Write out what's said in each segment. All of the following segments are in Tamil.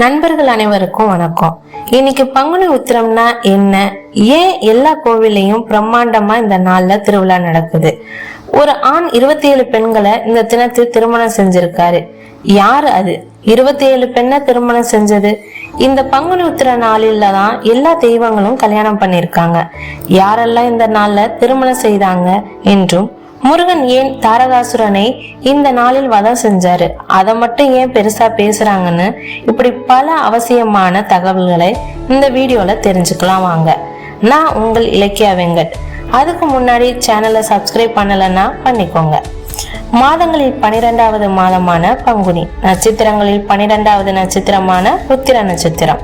நண்பர்கள் அனைவருக்கும் வணக்கம். இன்னைக்கு பங்குனி உத்திரம்னா என்ன? ஏன் எல்லா கோவிலையும் பிரம்மாண்டமா இந்த நாள்ல திருவிழா நடக்குது? ஒரு ஆண் இருபத்தி ஏழு பெண்களை இந்த தினத்தில் திருமணம் செஞ்சிருக்காரு. யாரு அது? இருபத்தி ஏழு பெண்ணை திருமணம் செஞ்சது. இந்த பங்குனி உத்திர நாளில தான் எல்லா தெய்வங்களும் கல்யாணம் பண்ணிருக்காங்க. யாரெல்லாம் இந்த நாள்ல திருமணம் செய்தாங்க என்றும் முருகன் ஏன் தாரகாசுரனை இந்த நாளில் வதம் செஞ்சாரு? அதை மட்டும் ஏன் பெருசா பேசுறாங்கன்னு இப்படி பல அவசியமான தகவல்களை இந்த வீடியோல தெரிஞ்சுக்கலாம் வாங்க. நான் உங்கள் இலக்கியா வெங்கட். அதுக்கு முன்னாடி சேனலை சப்ஸ்கிரைப் பண்ணலைன்னா பண்ணிக்கோங்க. மாதங்களில் பனிரெண்டாவது மாதமான பங்குனி நட்சத்திரங்களில் பனிரெண்டாவது நட்சத்திரமான உத்திர நட்சத்திரம்.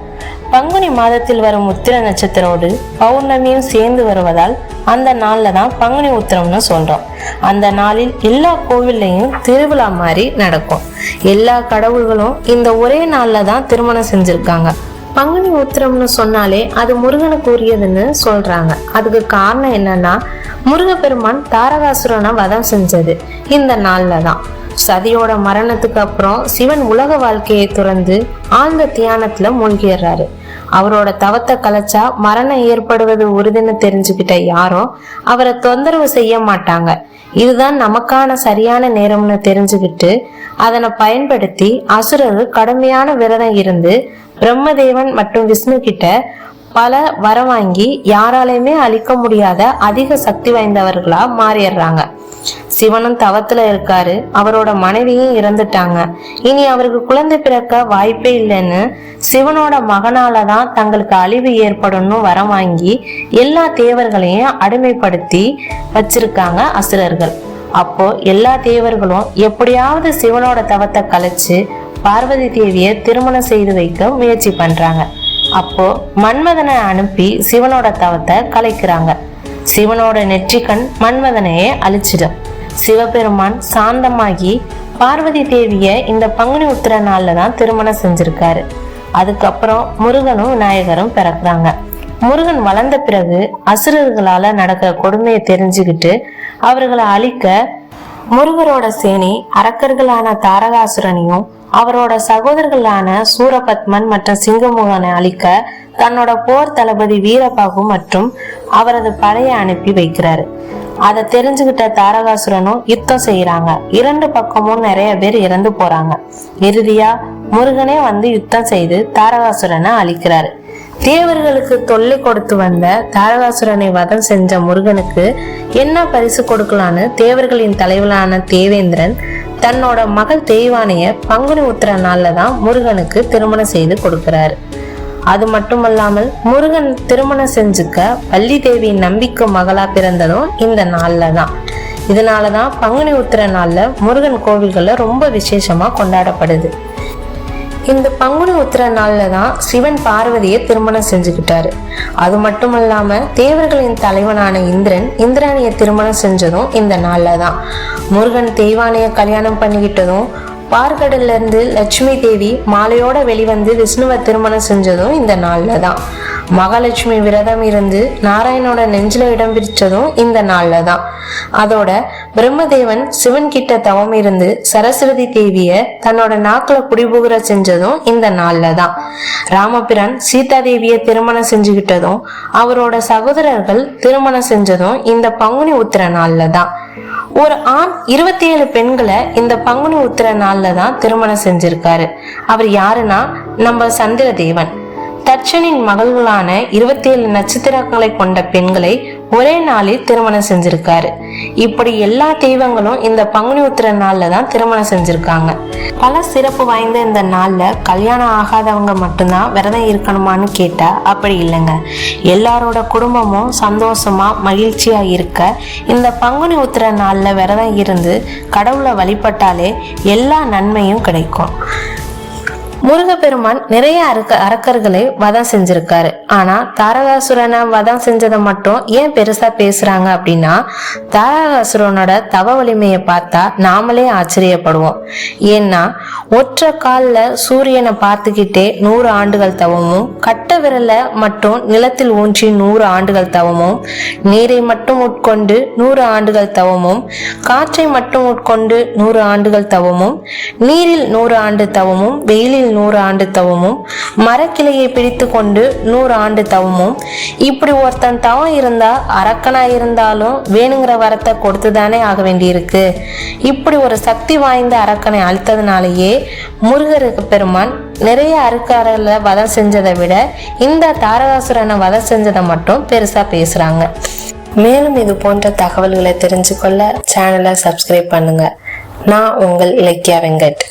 பங்குனி மாதத்தில் வரும் உத்திர நட்சத்திரோடு பௌர்ணமியும் சேர்ந்து வருவதால் அந்த நாளில் தான் பங்குனி உத்திரம்னு சொல்றோம். அந்த நாளில் எல்லா கோவில்லையும் திருவிழா மாதிரி நடக்கும். எல்லா கடவுள்களும் இந்த ஒரே நாளில் தான் திருமணம் செஞ்சிருக்காங்க. பங்குனி உத்திரம்னு சொன்னாலே அது முருகனுக்கு உரியதுன்னு சொல்றாங்க. அதுக்கு காரணம் என்னன்னா முருகப்பெருமான் தாரகாசுரனை வதம் செஞ்சது. இந்த நாள்ல தான் சதியோட மரணத்துக்கு அப்புறம் சிவன் உலக வாழ்க்கையை துறந்து ஆழ்ந்த தியானத்துல மூழ்கிடுறாரு. அவரோட தவத்தை கலைச்சா மரணம் ஏற்படுவது உறுதின்னு தெரிஞ்சுக்கிட்ட யாரும் அவரை தொந்தரவு செய்ய மாட்டாங்க. இதுதான் நமக்கான சரியான நேரம்னு தெரிஞ்சுக்கிட்டு அதனை பயன்படுத்தி அசுரர்கள் கடுமையான விரதம் இருந்து பிரம்மதேவன் மற்றும் விஷ்ணு கிட்ட பல வரம் வாங்கி யாராலையுமே அழிக்க முடியாத அதிக சக்தி வாய்ந்தவர்களா மாறிடுறாங்க. சிவனும் தவத்துல இருக்காரு. அவரோட மனைவியும் இறந்துட்டாங்க. இனி அவருக்கு குழந்தை பிறக்க வாய்ப்பே இல்லைன்னு சிவனோட மகனால தான் தங்களுக்கு அழிவு ஏற்படும்னு வரம் வாங்கி எல்லா தேவர்களையும் அடிமைப்படுத்தி வச்சிருக்காங்க அசுரர்கள். அப்போ எல்லா தேவர்களும் எப்படியாவது சிவனோட தவத்தை கலைச்சு பார்வதி தேவியை திருமணம் செய்து வைக்க முயற்சி பண்றாங்க. அப்போ மன்மதனை அனுப்பி சிவனோட தவத்தை கலைக்கிறாங்க. சிவனோட நெற்றிக்கண் மன்மதனையே அழிச்சிடும். சிவபெருமான் சாந்தமாகி பார்வதி தேவிய இந்த பங்குனி உத்திர நாள்ல தான் திருமணம் செஞ்சிருக்காரு. அதுக்கப்புறம் முருகனும் விநாயகரும் பிறக்குறாங்க. முருகன் வளர்ந்த பிறகு அசுரர்களால நடக்கிற கொடுமையை தெரிஞ்சுக்கிட்டு அவர்களை அழிக்க முருகரோட சேனி அரக்கர்களான தாரகாசுரனையும் அவரோட சகோதரர்களான சூரபத்மன் மற்றும் சிங்கமுகனை அழிக்க தன்னோட போர் தளபதி வீரபாகு மற்றும் அவரது படையை அனுப்பி வைக்கிறாரு. அதை தெரிஞ்சுக்கிட்ட தாரகாசுரனும் யுத்தம் செய்யறாங்க இரண்டு பக்கமும் நிறைய பேர் இறந்து போறாங்க. இறுதியா முருகனே வந்து யுத்தம் செய்து தாரகாசுரனை அழிக்கிறாரு. தேவர்களுக்கு தொல்லை கொடுத்து வந்த தாரகாசுரனை வதம் செஞ்ச முருகனுக்கு என்ன பரிசு கொடுக்கலான்னு தேவர்களின் தலைவரான தேவேந்திரன் தன்னோட மகள் தெய்வானைய பங்குனி உத்திர நாள்ல தான் முருகனுக்கு திருமணம் செய்து கொடுக்கிறாரு. அது மட்டுமல்லாமல் முருகன் திருமணம் செஞ்சுக்க வள்ளி தேவி நம்பிக்கை மகளா பிறந்ததும் இந்த நாள்ல தான். இதனால தான் பங்குனி உத்திர நாள்ல முருகன் கோவில்களில் ரொம்ப விசேஷமா கொண்டாடப்படுது. இந்த பங்குனி உத்திர நாளில் தான் சிவன் பார்வதியை திருமணம் செஞ்சுக்கிட்டாரு. அது மட்டும் இல்லாம தேவர்களின் தலைவனான இந்திரன் இந்திராணியை திருமணம் செஞ்சதும் இந்த நாளில் தான். முருகன் தெய்வானையை கல்யாணம் பண்ணிக்கிட்டதும் பார்கடல்ல இருந்து லட்சுமி தேவி மாலையோட வெளிவந்து விஷ்ணுவை திருமணம் செஞ்சதும் இந்த நாளில் தான். மகாலட்சுமி விரதம் இருந்து நாராயணோட நெஞ்சில இடம் பிடிச்சதும் இந்த நாள்ல தான் அதோட பிரம்மதேவன் சிவன் கிட்ட தவம் இருந்து சரஸ்வதி தேவிய தன்னோட நாக்குல குடிபுகுற செஞ்சதும் இந்த நாள்ல தான் ராமபிரான் சீதா தேவிய திருமணம் செஞ்சுக்கிட்டதும் அவரோட சகோதரர்கள் திருமணம் செஞ்சதும் இந்த பங்குனி உத்திர நாள்ல தான் ஒரு ஆண் இருபத்தி ஏழு பெண்களை இந்த பங்குனி உத்திர நாள்ல தான் திருமணம் செஞ்சிருக்காரு. அவர் யாருன்னா நம்ம சந்திரதேவன். தச்சனின் தட்சனின் மகள்களான இருபத்தி ஏழு நட்சத்திரங்களை கொண்ட பெண்களை ஒரே நாளில் திருமணம் செஞ்சிருக்காரு. இப்படி எல்லா தெய்வங்களும் இந்த பங்குனி உத்திர நாள்ல தான் திருமணம் செஞ்சிருக்காங்க. பல சிறப்பு வாய்ந்த இந்த நாள்ல கல்யாணம் ஆகாதவங்க மட்டும்தான் விரதம் இருக்கணுமான்னு கேட்டா அப்படி இல்லைங்க. எல்லாரோட குடும்பமும் சந்தோஷமா மகிழ்ச்சியா இருக்க இந்த பங்குனி உத்திர நாள்ல விரதம் இருந்து கடவுளை வழிபட்டாலே எல்லா நன்மையும் கிடைக்கும். முருகப்பெருமான் நிறைய அரக்க அரக்கர்களை வதம் செஞ்சிருக்காரு. ஆனா தாரகாசுரனை வதம் செஞ்சதை மட்டும் ஏன் பெருசா பேசுறாங்க அப்படின்னா தாரகாசுரனோட தவ வலிமையை பார்த்தா நாமளே ஆச்சரியப்படுவோம். ஏன்னா ஒற்றை காலில் சூரியனை பார்த்துக்கிட்டே நூறு ஆண்டுகள் தவமும் கட்ட விரல மட்டும் நிலத்தில் ஊன்றி நூறு ஆண்டுகள் தவமும் நீரை மட்டும் உட்கொண்டு நூறு ஆண்டுகள் தவமும் காற்றை மட்டும் உட்கொண்டு நூறு ஆண்டுகள் தவமும் நீரில் நூறு ஆண்டு தவமும் வெயிலில் நூறு ஆண்டு தவமும் மரக்கிளையை பிடித்து கொண்டு நூறு ஆண்டு தவமும். இப்படி ஒருத்தன் தவம் இருந்தா அரக்கனா இருந்தாலும் வேணுங்கிற வரத்தை கொடுத்துதானே ஆக வேண்டியிருக்கு. இப்படி ஒரு சக்தி வாய்ந்த அரக்கனை அழித்ததுனாலேயே முருகருக்கு பெருமான் நிறைய அருக்காரர்களை வதம் செஞ்சதை விட இந்த தாரகாசுரனை வதம் செஞ்சதை மட்டும் பெருசா பேசுறாங்க. மேலும் இது போன்ற தகவல்களை தெரிஞ்சுக்கொள்ள சேனலை சப்ஸ்கிரைப் பண்ணுங்க. நான் உங்கள் இலக்கியா வெங்கட்.